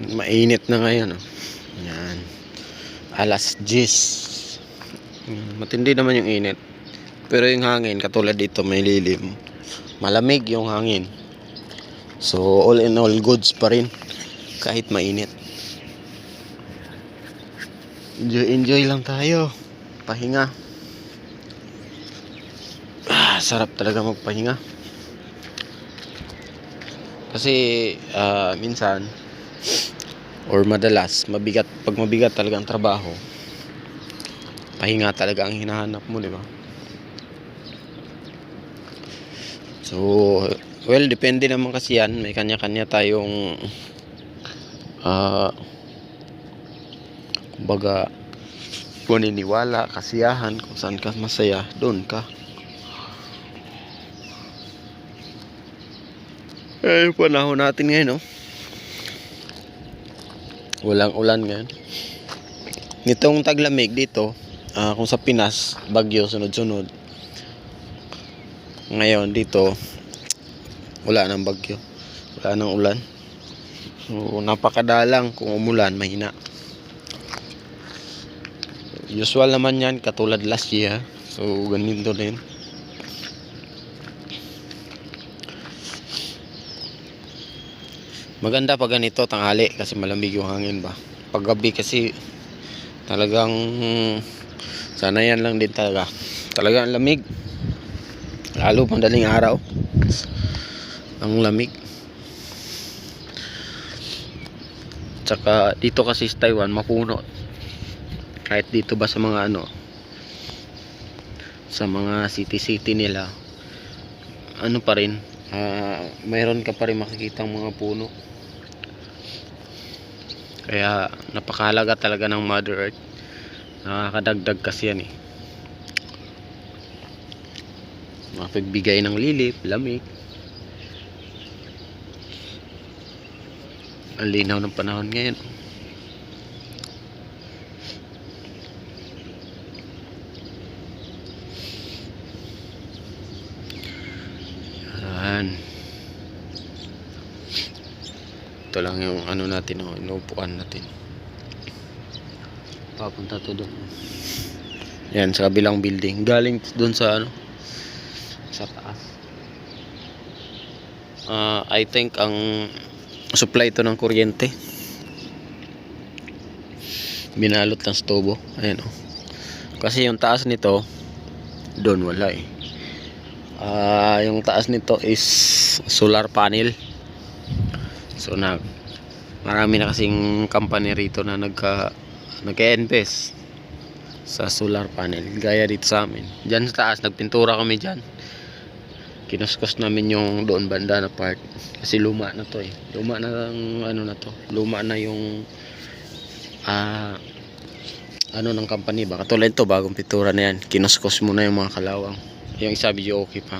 Mainit na ngayon. Oh. Yan. Alas 10. Mm, Matindi naman yung init. Pero yung hangin, katulad dito, may lilim. Malamig yung hangin. So, all in all, goods pa rin. Kahit mainit. Enjoy, enjoy lang tayo. Pahinga. Ah, sarap talaga magpahinga. Kasi, ah, minsan, or madalas, mabigat, pag mabigat talaga ang trabaho, pahinga talaga ang hinahanap mo, di ba? So, well, depende naman kasi yan. May kanya-kanya tayong ah kumbaga paniniwala, kasiyahan, kung saan ka masaya, doon ka. Eh, panahon natin ngayon, no? Walang ulan ngayon. Nitong taglamig dito, ah, kung sa Pinas, bagyo, sunod-sunod. Ngayon, dito, wala nang bagyo. Wala nang ulan. So, napakadalang kung umulan, mahina. Usual naman yan, katulad last year. So, ganito rin. Maganda pag ganito, tanghali, kasi malamig yung hangin ba. Pag gabi kasi, talagang, sana yan lang din talaga. Talagang lamig. Lalo madaling araw. Ang lamig. Tsaka dito kasi sa Taiwan, mapuno. Kahit dito ba sa mga ano, sa mga city-city nila, ano pa rin, ah, mayroon ka pa rin makikitang mga puno. Kaya napakahalaga talaga ng Mother Earth. Nakakadagdag kasi yan eh. Mapagbigay ng lilip, lamig. Ang linaw ng panahon ngayon. Yan. Ito lang yung ano natin, oh, inuupuan natin. Papunta to doon. Yan, sa kabilang building. Galing doon sa ano, sa taas. Ah, I think ang supply ito ng kuryente. Binalot ng stobo. Ayan oh. Kasi yung taas nito, doon wala eh. Ah, yung taas nito is solar panel. So nag marami na kasing company rito na nagka nagka-invest sa solar panel gaya dito sa amin. Diyan sa taas nagpintura kami diyan. Kinuskos namin yung doon banda na part kasi luma na to eh. Luma na ang ano na to. Luma na yung ah ano ng company ba. Katulad ito bagong pintura na yan. Kinuskos mo na yung mga kalawang. Yung isa video okay pa.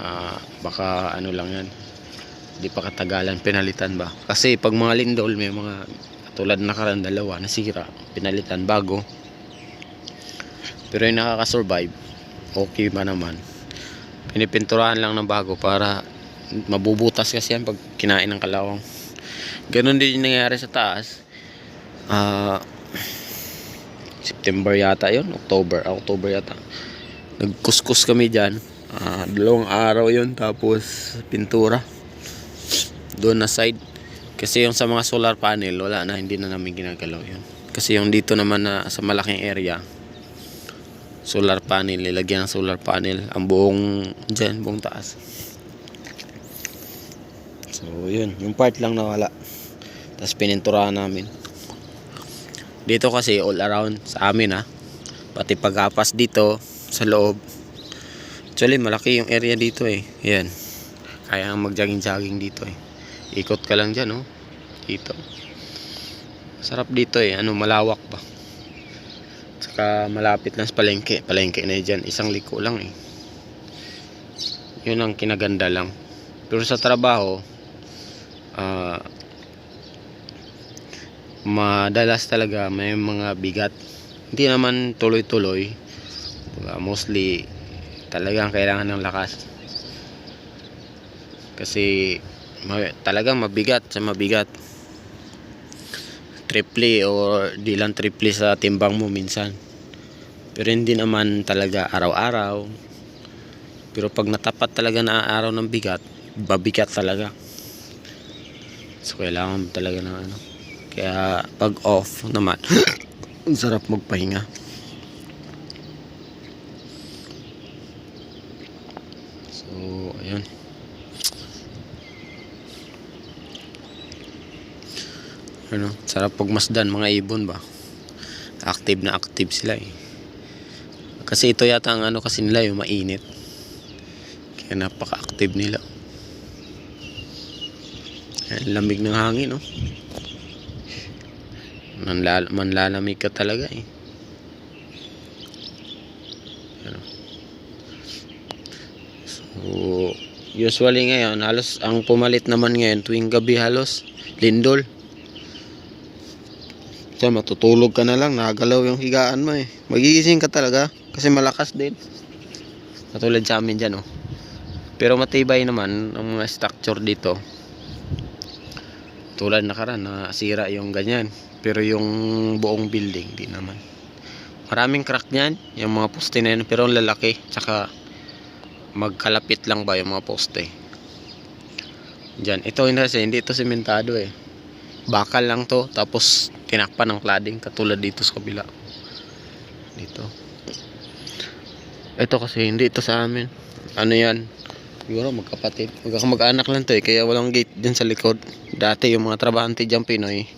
Ah baka ano lang yan. Di pa katagalan pinalitan ba. Kasi pag mga lindol may mga katulad na karan dalawa nasira. Pinalitan bago. Pero yung nakaka-survive okay ba naman. Pinipinturahan lang ng bago para mabubutas kasi yan pag kinain ng kalawang. Ganon din yung nangyayari sa taas. Ah September yata yon October, ah, October yata. Nagkuskus kami diyan. Ah, dalawang araw yon tapos pintura. Doon na side. Kasi yung sa mga solar panel, wala na, hindi na namin ginagalaw yun. Kasi yung dito naman na sa malaking area, solar panel, nilagyan ng solar panel, ang buong dyan, buong taas. So, yun, yung part lang nawala. Tapos pininturahan namin. Dito kasi all around sa amin ha. Pati pagapas dito sa loob. Actually malaki yung area dito eh. Yan. Kaya mag-jogging-jogging dito eh. Ikot ka lang dyan oh. Dito. Sarap dito eh. Ano malawak ba. Saka malapit lang sa palengke. Palengke na dyan. Isang liko lang eh. Yun ang kinaganda lang. Pero sa trabaho, ah madalas talaga may mga bigat hindi naman tuloy-tuloy Diba? mostly talagang kailangan ng lakas kasi ma- talagang mabigat sa mabigat triple or di lang triple sa timbang mo minsan. Pero hindi naman talaga araw-araw. Pero pag natapat talaga na araw ng bigat, babigat talaga. So kailangan talaga ng ano. Kaya pag off naman, sarap magpahinga. So, ayun. Ano, sarap pagmasdan mga ibon ba? Active na active sila eh. Kasi ito yata ang ano kasi nila yung mainit. Kaya napaka-active nila. Ayan, lamig ng hangin, no? Manlal manlalamig ka talaga, eh. Ano? So, usually ngayon, halos ang pumalit naman ngayon tuwing gabi halos, lindol. So, matutulog ka na lang, nagalaw yung higaan mo eh. Magigising ka talaga kasi malakas din. Katulad sa amin dyan, oh. Pero matibay naman ang mga structure dito. Tulad nakaraan, nasira yung ganyan. Pero yung buong building, di naman. Maraming crack niyan, yung mga poste na yan, pero ang lalaki. Tsaka magkalapit lang ba yung mga poste. Diyan, ito yun kasi, hindi ito sementado eh. Bakal lang to, tapos tinakpan ng cladding, katulad dito sa kabila. Dito. Ito kasi, hindi ito sa amin. Ano yan? Siguro magkapatid. Magkakamag-anak lang to eh, kaya walang gate dyan sa likod. Dati yung mga trabahante dyan Pinoy,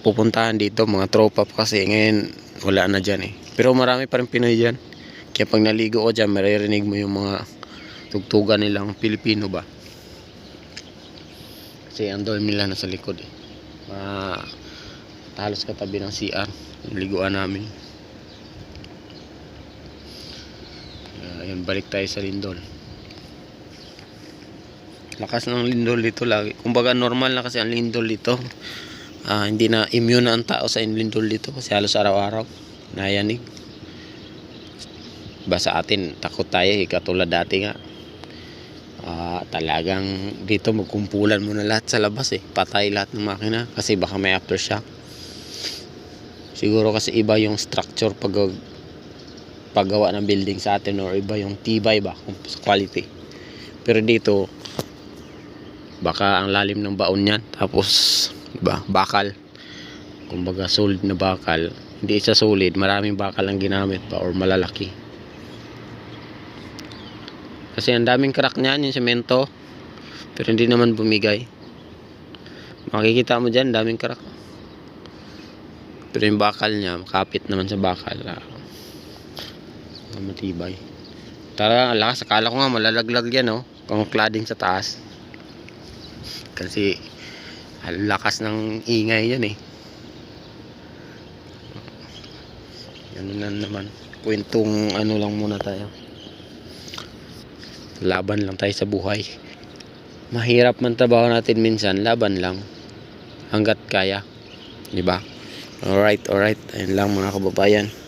pupuntahan dito, mga tropa pa kasi ngayon wala na dyan eh. Pero marami pa rin Pinoy dyan. Kaya pag naligo ko dyan, maririnig mo yung mga tugtugan nilang Pilipino ba. Kasi ang dorm nila nasa likod eh. Ma halos katabi ng CR, yung liguan namin. Uh, ayun, balik tayo sa Lindol. Lakas ng lindol dito lagi. Kumbaga normal na kasi ang lindol dito. Ah, hindi na immune na ang tao sa lindol dito kasi halos araw-araw nayanig. Ba sa atin takot tayo eh, katulad dati nga. Ah, talagang dito magkumpulan mo na lahat sa labas eh. Patay lahat ng makina kasi baka may aftershock. Siguro kasi iba yung structure pag paggawa ng building sa atin or iba yung tibay ba sa quality. Pero dito baka ang lalim ng baon niyan tapos ba bakal kumbaga solid na bakal hindi isa solid maraming bakal ang ginamit pa or malalaki kasi ang daming crack niyan yung semento. Pero hindi naman bumigay. Makikita mo dyan daming crack. Pero yung bakal niya kapit naman sa bakal. Ah, matibay. Tara lakas. Akala ko nga malalaglag yan oh. Kung cladding sa taas. Kasi ang lakas ng ingay yan eh. Yan na naman. Kwentong ano lang muna tayo laban lang tayo sa buhay. Mahirap man trabaho natin minsan laban lang. Hanggat kaya. Di ba? Alright alright. Ayun lang mga kababayan